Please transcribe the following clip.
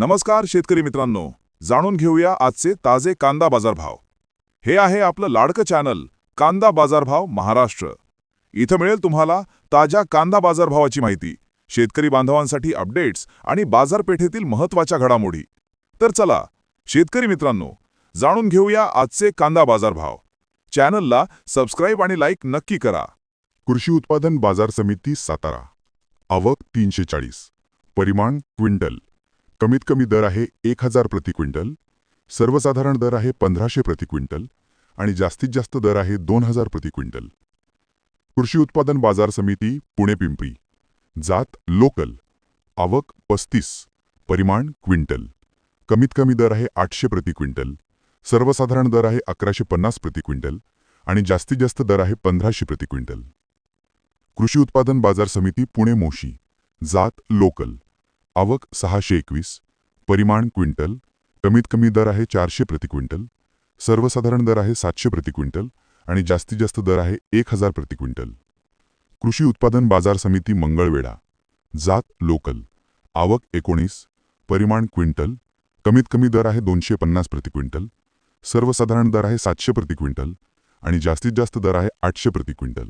नमस्कार शेतकरी मित्रांनो. जाणून घेऊया आजचे ताजे कांदा बाजारभाव. हे आहे आपलं लाडकं चॅनल कांदा बाजारभाव महाराष्ट्र. इथं मिळेल तुम्हाला ताज्या कांदा बाजारभावाची माहिती शेतकरी बांधवांसाठी अपडेट्स आणि बाजारपेठेतील महत्त्वाच्या घडामोडी. तर चला शेतकरी मित्रांनो जाणून घेऊया आजचे कांदा बाजारभाव. चॅनलला सबस्क्राईब आणि लाईक नक्की करा. कृषी उत्पादन बाजार समिती सातारा. आवक तीनशे चाळीस. परिमाण क्विंटल. कमीत कमी दर आहे एक हजार प्रति क्विंटल सर्वसाधारण दर आहे पंधराशे प्रति क्विंटल आणि जास्तीत जास्त दर आहे दोन हजार प्रति क्विंटल. कृषी उत्पादन बाजार समिती पुणे पिंपरी. जात लोकल. आवक पस्तीस. परिमाण क्विंटल. कमीत कमी दर आहे आठशे प्रति क्विंटल. सर्वसाधारण दर आहे अकराशे पन्नास प्रति क्विंटल आणि जास्तीत जास्त दर आहे पंधराशे प्रति क्विंटल. कृषी उत्पादन बाजार समिती पुणे मोशी. जात लोकल. आवक सहाशे एकवीस परिमाण क्विंटल कमीत कमी दर आहे चारशे प्रति क्विंटल सर्वसाधारण दर आहे सातशे प्रति क्विंटल आणि जास्तीत जास्त दर आहे एक हजार प्रति क्विंटल. कृषी उत्पादन बाजार समिती मंगळवेढा जात लोकल आवक एकोणीस परिमाण क्विंटल कमीत कमी दर आहे दोनशे पन्नास प्रति क्विंटल सर्वसाधारण दर आहे सातशे प्रति क्विंटल आणि जास्तीत जास्त दर आहे आठशे प्रति क्विंटल.